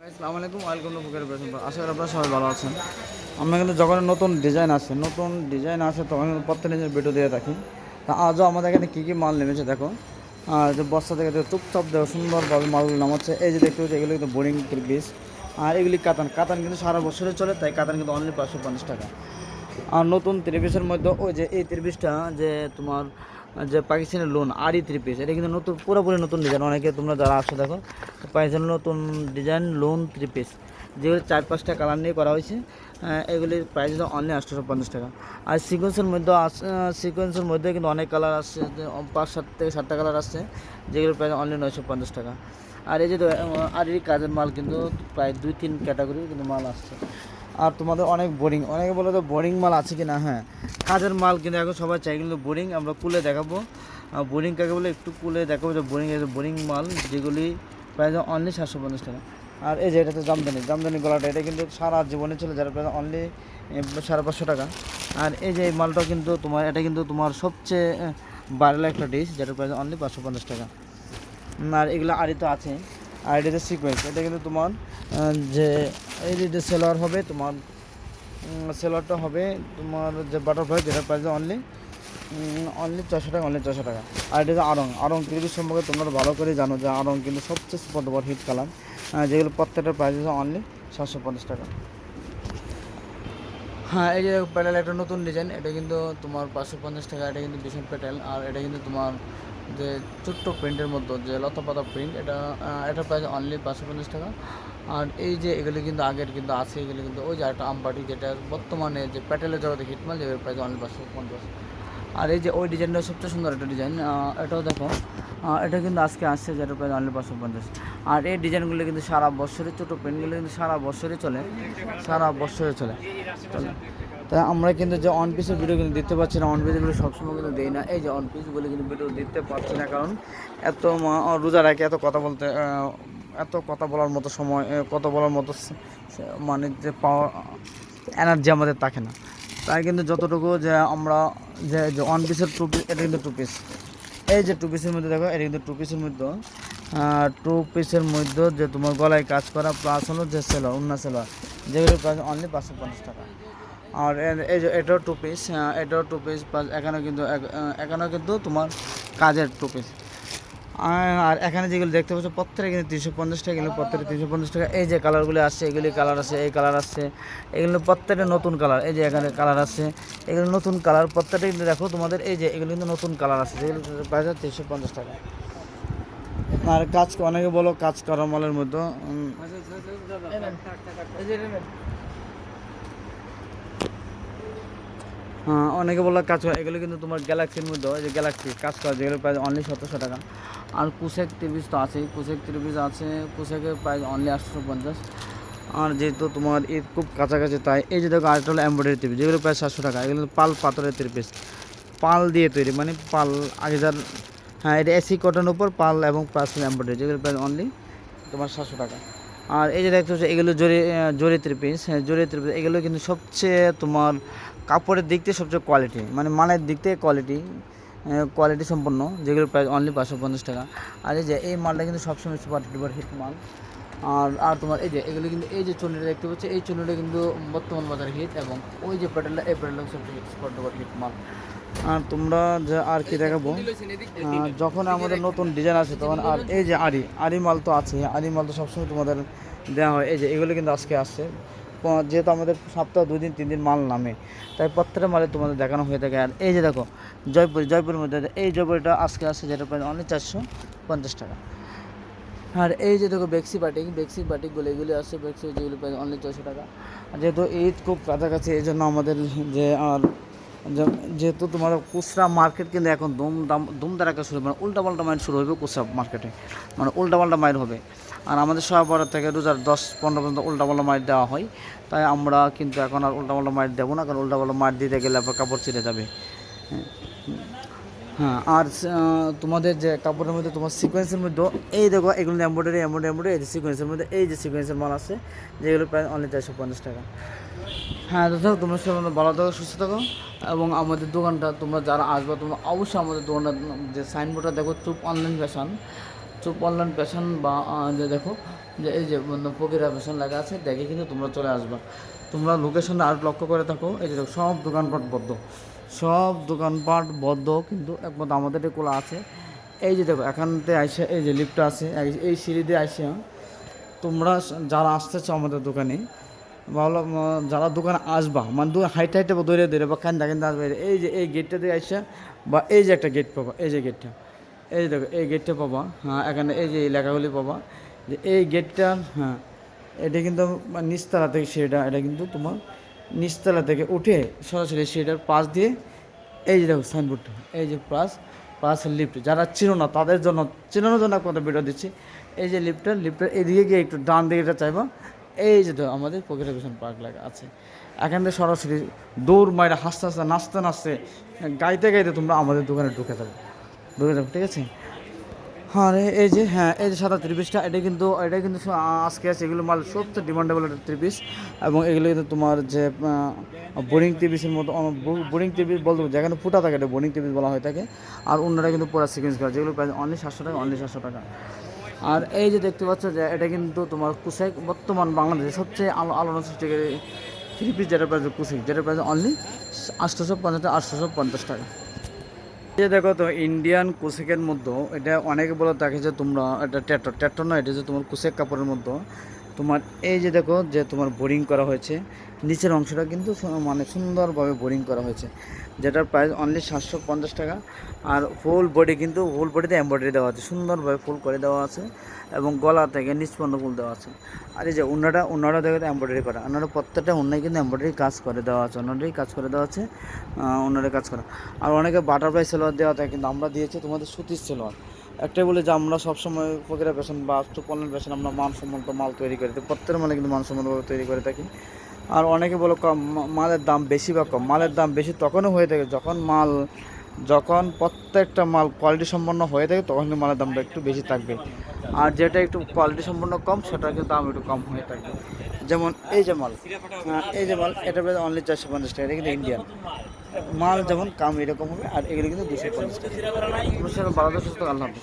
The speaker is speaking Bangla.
আসসালামু আলাইকুম। ওয়েলকাম টু প্রেসেন্ট আশা করি আপনারা সবাই ভালো আছেন। আমরা কিন্তু যখন নতুন ডিজাইন আসে, নতুন ডিজাইন আসে তখন প্রত্যেক নিজের ভিডিও দিয়ে থাকি। তা আজও আমাদের এখানে কী কী মাল নেমেছে দেখো। আর যে বস্তা থেকে চুপচাপ দেখো সুন্দরভাবে মালগুলো নামাচ্ছে, এই যে দেখতে পাচ্ছি, এগুলো কিন্তু বোরিং পিস আর এগুলি কাতান। কাতান কিন্তু সারা বছরে চলে, তাই কাতান কিন্তু অনলি পাঁচশো পঞ্চাশ টাকা। আর নতুন ত্রিপিসের মধ্যে ওই যে এই ত্রিপিসটা যে তোমার, যে পাকিস্তানের লোন আরই থ্রি পিস এটা কিন্তু নতুন, পুরোপুরি নতুন ডিজাইন অনেকে তোমরা যারা আসো দেখো পাকিস্তানের নতুন ডিজাইন লোন থ্রি পিস যেগুলো চার, পাঁচটা কালার নিয়ে করা হয়েছে এগুলির প্রাইস হলো অনলি আটশোশো পঞ্চাশ টাকা। আর সিকোয়েন্সের মধ্যে সিকোয়েন্সের মধ্যে কিন্তু অনেক কালার আসছে পাঁচ, সাত থেকে সাতটা কালার আসছে, যেগুলোর প্রাইস অনলি নয়শো পঞ্চাশ টাকা। আর এই যে আর এই কাজের মাল কিন্তু প্রায় দুই, তিন ক্যাটাগরি কিন্তু মাল আসছে। আর তোমাদের অনেক বোরিং অনেকে বলে তো বোরিং মাল আছে কি না হ্যাঁ কাজের মাল কিন্তু এখন সবাই চাই কিন্তু বোরিং আমরা কুলে দেখাবো। বোরিং কাকে বলে? একটু কুলে দেখাবো যে বোরিং বোরিং মাল যেগুলি প্রায় অনলি সাতশো পঞ্চাশ টাকা। আর এই যে এটা তো জামদানি জামদানি গলাটা, এটা কিন্তু সারা জীবনে চলে যারা প্রায় অনলি সাড়ে পাঁচশো টাকা। আর এই যে মালটা কিন্তু তোমার, এটা কিন্তু তোমার সবচেয়ে বাড়ালো একটা ডিশ যেটা প্রায় অনলি পাঁচশো পঞ্চাশ টাকা। আর এগুলো আড়ি তো আছে। আর এটা যে সিকোয়েন্স এটা কিন্তু তোমার যে এই যে সেলোয়ার হবে তোমার সেলোয়ারটা হবে তোমার যে বাটারফ্লাই যেটা প্রাইস অনলি অনলি ছশো টাকা অনলি ছশো টাকা। আর এটা আরং আরং ত্রিশ সম্পর্কে তোমরা ভালো করে জানো যে আরং কিন্তু সবচেয়ে স্পটবল হিট কালার যেগুলো প্রত্যেকটার প্রাইস হচ্ছে অনলি সাতশো পঞ্চাশ টাকা। হ্যাঁ এই যে প্যাটেল একটা নতুন ডিজাইন এটা কিন্তু তোমার পাঁচশো পঞ্চাশ টাকা, এটা কিন্তু বিশাল প্যাটেল। আর এটা কিন্তু তোমার যে ছোট্ট প্রিন্টের মধ্যে, যে লতা পাতা প্রিন্ট এটা এটার প্রাইস অনলি পাঁচশো পঞ্চাশ টাকা। আর এই যে এগুলি কিন্তু আগের কিন্তু আছে, এগুলি কিন্তু ওই যে একটা আমবাটি যেটা বর্তমানে যে প্যাটেলের জগতে হিটমাল যেগুলোর প্রাইস অনলি পাঁচশো পঞ্চাশ। আর এই যে ওই ডিজাইনটা সবচেয়ে সুন্দর একটা ডিজাইন এটাও দেখো। এটা কিন্তু আজকে আসছে যেটা প্রায় অনলি পাঁচশো পঞ্চাশ। আর এই ডিজাইনগুলো কিন্তু সারা বছরে ছোটো পেনগুলো কিন্তু সারা বছরে চলে। সারা বছরে চলে। চলে। তাই আমরা কিন্তু যে অন পিসের ভিডিও কিন্তু দিতে পারছি না অন ভিডিও সবসময় কিন্তু দিই না। এই যে অন পিসগুলো কিন্তু ভিডিও দিতে পারছি না, কারণ এত রোজা রাখে, এত কথা বলতে এত কথা বলার মতো সময় কথা বলার মতো মানে যে পাওয়ার এনার্জি আমাদের থাকে না। তাই কিন্তু যতটুকু যে আমরা যে যে ওয়ান পিসের টু পিস এটা কিন্তু টু পিস এই যে টু পিসের মধ্যে দেখো, এটা কিন্তু টু পিসের মধ্যে। টু পিসের মধ্যে যে তোমার গলায় কাজ করা প্লাস হলো যে সেলার অন্য সেলার যেগুলো প্রাইস অনলি পাঁচশো পঞ্চাশ টাকা। আর এই যে এটাও টু পিস এটাও টু পিস প্লাস এখানেও কিন্তু এখানেও কিন্তু তোমার কাজের টু পিস আর এখানে যেগুলো দেখতে পাচ্ছ প্রত্যেকটা কিন্তু তিনশো পঞ্চাশ টাকা এগুলো প্রত্যেকটা তিনশো পঞ্চাশ টাকা এই যে কালারগুলো আসছে এগুলি কালার আছে এই কালার আসছে এগুলো প্রত্যেকটা নতুন কালার এই যে এখানে কালার আছে এগুলো নতুন কালার প্রত্যেকটা কিন্তু দেখো তোমাদের এই যে এগুলো কিন্তু নতুন কালার আছে যেগুলো প্রাইস তিনশো পঞ্চাশ টাকা আর কাজ অনেকে বলো কাজ করা মালের মধ্যে উম, হ্যাঁ অনেকে বলল কাজ করা, এগুলো কিন্তু তোমার গ্যালাক্সির মধ্যে যে গ্যালাক্সি কাজ করা, যেগুলো প্রাইস অনলি সতেরোশো টাকা। আর কুশেক ত্রিপিস তো আছেই কুশেক ত্রিপিস আছে কুশেকের প্রাইস অনলি আটশো পঞ্চাশ। আর যেহেতু তোমার ঈদ খুব কাছাকাছি, তাই এই যে দেখো আরেকটা হলো এমব্রয়ডারি ত্রিপিস যেগুলো প্রায় সাতশো টাকা, এগুলো পাল পাথরের ত্রিপিস পাল দিয়ে তৈরি মানে পাল, আগে যার হ্যাঁ এটা এসি কটনের উপর পাল এবং প্লাস এমব্রয়ডারি যেগুলো প্রায় অনলি তোমার সাতশো টাকা। আর এই যে দেখতে হচ্ছে এগুলো জরি জরি ত্রিপিস হ্যাঁ ত্রিপিস এগুলো কিন্তু সবচেয়ে তোমার কাপড়ের দিক থেকে সবচেয়ে কোয়ালিটি মানে মানের দিক থেকে কোয়ালিটি কোয়ালিটি সম্পন্ন যেগুলো প্রায় অনলি পাঁচশো পঞ্চাশ টাকা। আর এই যে, এই মালটা কিন্তু সবসময় সুপার ডুপার হিট মাল। আর আর তোমার এই যে, এগুলো কিন্তু এই যে চুনিটা দেখতে পাচ্ছি, এই চুনিটা কিন্তু বর্তমান বাজার হিট এবং ওই যে প্যাটেলটা এই প্যাটেলটা সবচেয়ে সুপার ডুপার হিট মাল। আর তোমরা যে আর কি দেখাবো যখন আমাদের নতুন ডিজাইন আসে, তখন আর এই যে আড়ি আড়ি মাল তো আছে আড়ি মাল তো সবসময় তোমাদের দেওয়া হয়। এই যে এগুলো কিন্তু আজকে আসছে। যেহেতু আমাদের সপ্তাহ দুই দিন, তিন দিন মাল নামে, তাই প্রত্যেকটা মালে তোমাদের দেখানো হয়ে থাকে। আর এই যে দেখো, জয়পুরি, জয়পুরের মধ্যে এই জয়পুরিটা আজকে আসছে যেটা প্রায় অনেক চারশো পঞ্চাশ টাকা। আর এই যে দেখো বেক্সি বাটিক বেক্সি বাটিকগুলো এগুলি আসছে বেক্সি যেগুলো প্রায় অনলি ছশো টাকা। যেহেতু ঈদ খুব কাছাকাছি, এই জন্য আমাদের যে আর যেহেতু তোমার খুচরা মার্কেট কিন্তু এখন দুম দাম দুম দাঁড়াকা শুরু মানে উল্টা পাল্টা মাইন্ড শুরু হবে খুচরা মার্কেটে মানে উল্টা পাল্টা মাইন্ড হবে। আর আমাদের সবার থেকে দু হাজার দশ পনেরো পর্যন্ত উল্টা পাল্টা মাইট দেওয়া হয়। তাই আমরা কিন্তু এখন আর উল্টা পাল্টা মাইট দেবো না, কারণ উল্টা পাল্টা মাইট দিতে গেলে আবার কাপড় ছিঁড়ে যাবে। হ্যাঁ। হ্যাঁ আর তোমাদের যে কাপড়ের মধ্যে, তোমার সিকোয়েন্সের মধ্যে, এই দেখো, এগুলো এম্ব্রয়ডারি এম্ব্রয়ডারি এম্ব্রয়ডারি এই যে সিকোয়েন্সের মধ্যে, এই যে সিকোয়েন্সের মাল আছে, যেগুলো প্রায় অনলি চারশো পঞ্চাশ টাকা। হ্যাঁ থাকো তোমরা সবাই ভালো থাকো, সুস্থ থাকো, এবং আমাদের দোকানটা, তোমরা যারা আসবে, তোমরা অবশ্যই আমাদের দোকানটা, যে সাইনবোর্ডটা দেখো, চুপ অনলাইন ফ্যাশন অনলাইন ফ্যাশন বা যে দেখো, যে এই যে ফকিরা ফ্যাশন লেখা আছে, দেখে কিন্তু তোমরা চলে আসবা। তোমরা লোকেশনে আর লক্ষ্য করে থাকো, এই যে দেখো, সব দোকানপাট বদ্ধ সব দোকানপাট বদ্ধ, কিন্তু একমাত্র আমাদের এগুলো আছে। এই যে দেখো, এখানতে আইসে, এই যে লিফটটা আছে, এই- সিঁড়ি দিয়ে আইসে তোমরা যারা আসতেছো আমাদের দোকানে, ভালো যারা দোকানে আসবা মানে দোকান হাইট হাইটে দৌড়ে দৌড়ে বা কান্দা কান্দা আসবে, এই যে, এই গেটটা দিয়ে আসা বা এই যে একটা গেট পাবা, এই যে গেটটা এই যে দেখো, এই গেটটা পাবা হ্যাঁ এখানে এই যে এই লেখাগুলি পাবা, যে এই গেটটা হ্যাঁ এটা কিন্তু মানে নিচতলা থেকে সেটা, এটা কিন্তু তোমার নিচতলা থেকে উঠে সরাসরি সেটার পাশ দিয়ে, এই যে দেখো সাইনবোর্ডটা এই যে প্লাস প্লাস লিফট যারা চিনো না তাদের জন্য, চিনোনোর জন্য আপনাদের ভিডিও দিচ্ছি। এই যে লিফটটা লিফটের এদিকে গিয়ে একটু ডান দিকে এটা চাইব, এই যে আমাদের পকেটেশন পার্ক লাগা আছে। এখান থেকে সরাসরি দৌড় মাইরা হাসতে হাসতে, নাচতে নাচতে, গাইতে গাইতে তোমরা আমাদের দোকানে ঢুকে যাবে। ঢুকে যাবে, ঠিক আছে? হ্যাঁ রে, এই যে হ্যাঁ এই যে সাদা ত্রিপিসটা এটা কিন্তু এটা কিন্তু আজকে আছে, এগুলো মাল সবচেয়ে ডিমান্ডেবল একটা ত্রিপিস এবং এগুলো কিন্তু তোমার যে বোরিং ত্রিপিসের মতো বোরিং ত্রিপিস বলতে যেখানে ফুটা থাকে, এটা বোরিং ত্রিপিস বলা হয়ে থাকে আর অন্যরা কিন্তু পুরো সিকোয়েন্স করা, যেগুলো প্রায় অনলি সাতশো টাকা, অনলি সাতশো টাকা। আর এই যে দেখতে পাচ্ছ যে, এটা কিন্তু তোমার কুসাই বর্তমান বাংলাদেশে সবচেয়ে আলো, আলোড়ন সৃষ্টিকারী থ্রি পিস যেটা প্রাইস কুসি যেটা প্রাইস অনলি আটশোশো পঞ্চাশ টাকা আটশোশো পঞ্চাশ টাকা। যে দেখো তো ইন্ডিয়ান কুসেকের মধ্যে এটা অনেকে বলে থাকে যে তোমরা, এটা ট্যাটর ট্যাটর না এটা যে তোমার কুসেক কাপড়ের মধ্যে তোমার, এই যে দেখো যে তোমার বোরিং করা হয়েছে, নিচের অংশটা কিন্তু মানে সুন্দরভাবে বোরিং করা হয়েছে, যেটার প্রাইস অনলি সাতশো পঞ্চাশ টাকা, আর ফুল বডি কিন্তু ফুল বডিতে এমব্রয়ডারি দেওয়া আছে, সুন্দরভাবে ফুল করে দেওয়া আছে, এবং গলা থেকে নিষ্পন্ন ফুল দেওয়া আছে, আর এই যে উন্নাটা উন্নাটা দেখো এমব্রয়ডারি করা, উন্নাটা প্রত্যেকটা অন্যায় কিন্তু এমব্রয়ডারি কাজ করে দেওয়া আছে, উন্নাটাই কাজ করে দেওয়া আছে উন্নারে কাজ করা, আর অনেকে বাটারফ্লাই সেলোয়ার দেওয়া থাকে, কিন্তু আমরা দিয়েছি তোমাদের সুতির সেলোয়ার একটাই বলে যে আমরা সবসময় ফকিরা পেশন বা পণ্যের পেশন আমরা মানসম্মত মাল তৈরি করে থাকি। প্রত্যেকের মালে কিন্তু মানসম্মতভাবে তৈরি করে থাকি। আর অনেকে বলে কম মালের দাম বেশি বা কম। মালের দাম বেশি তখনও হয়ে থাকে যখন মাল, যখন প্রত্যেকটা মাল কোয়ালিটি সম্পন্ন হয়ে থাকে তখন কিন্তু মালের দামটা একটু বেশি থাকবে। আর যেটা একটু কোয়ালিটি সম্পন্ন কম, সেটা কিন্তু দাম একটু কম হয়ে থাকবে। যেমন এই যে মাল এই যে মাল, এটা অনলি চারশো পঞ্চাশ টাকা, এটা কিন্তু ইন্ডিয়ান মাল যেমন কাম এরকম হবে, আর এগুলো কিন্তু দুশো পঞ্চাশ টাকা। সাথে সুস্থ আল্লাহ